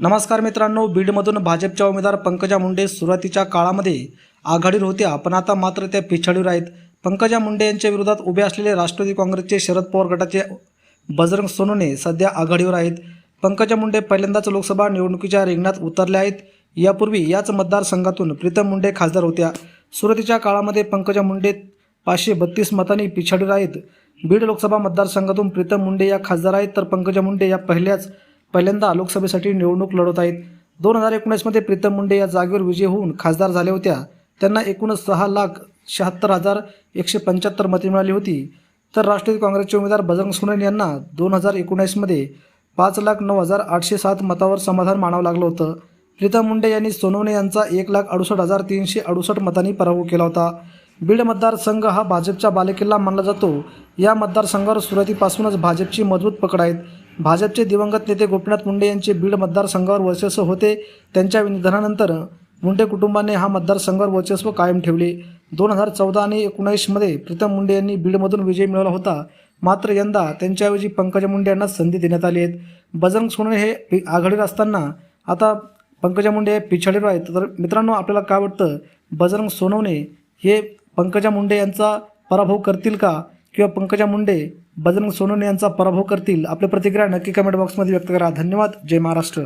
नमस्कार मित्रांनो बीडमधून भाजपच्या उमेदवार पंकजा मुंडे सुरुवातीच्या काळामध्ये आघाडीवर होत्या पण आता मात्र त्या पिछाडीवर आहेत. पंकजा मुंडे यांच्या विरोधात उभे असलेले राष्ट्रवादी काँग्रेसचे शरद पवार गटाचे बजरंग सोनवणे सध्या आघाडीवर आहेत. पंकजा मुंडे पहिल्यांदाच लोकसभा निवडणुकीच्या रिंगणात उतरल्या आहेत. यापूर्वी याच मतदारसंघातून प्रीतम मुंडे खासदार होत्या. सुरुवातीच्या काळामध्ये पंकजा मुंडे पाचशे बत्तीस मतांनी पिछाडीवर आहेत. बीड लोकसभा मतदारसंघातून प्रीतम मुंडे या खासदार आहेत तर पंकजा मुंडे या पहिल्याच पहिल्यांदा लोकसभेसाठी निवडणूक लढवत आहेत. दोन हजार एकोणीसमध्ये प्रीतम मुंडे या जागेवर विजय होऊन खासदार झाल्या होत्या. त्यांना एकूणच सहा लाख शहात्तर हजार एकशे पंच्याहत्तर मते मिळाली होती. तर राष्ट्रवादी काँग्रेसचे उमेदवार बजरंग सोनवणे यांना दोन हजार एकोणीसमध्ये पाच लाख नऊ हजार आठशे सात मतावर समाधान मानावं लागलं होतं. प्रीतम मुंडे यांनी सोनवणे यांचा एक लाख अडुसष्ट हजार तीनशे अडुसष्ट मतांनी पराभव केला होता. बीड मतदारसंघ हा भाजपचा बालेकिल्ला मानला जातो. या मतदारसंघावर सुरुवातीपासूनच भाजपची मजबूत पकड आहेत. भाजपचे दिवंगत नेते गोपीनाथ मुंडे यांचे बीड मतदारसंघावर वर्चस्व होते. त्यांच्या निधनानंतर मुंडे कुटुंबाने हा मतदारसंघावर वर्चस्व कायम ठेवले. दोन हजार चौदा आणि एकोणावीसमध्ये प्रीतम मुंडे यांनी बीडमधून विजय मिळवला होता. मात्र यंदा त्यांच्याऐवजी पंकजा मुंडे यांना संधी देण्यात आली आहेत बजरंग सोनवणे हे आघाडीवर असताना आता पंकजा मुंडे हे पिछाडीवर आहेत. तर मित्रांनो आपल्याला काय वाटतं? बजरंग सोनवणे हे पंकजा मुंडे यांचा पराभव करतील का? किंवा पंकजा मुंडे बजरंग सोनवणे यांचा पराभव करतील. आपल्या प्रतिक्रिया नक्की कमेंट बॉक्समध्ये व्यक्त करा. धन्यवाद. जय महाराष्ट्र.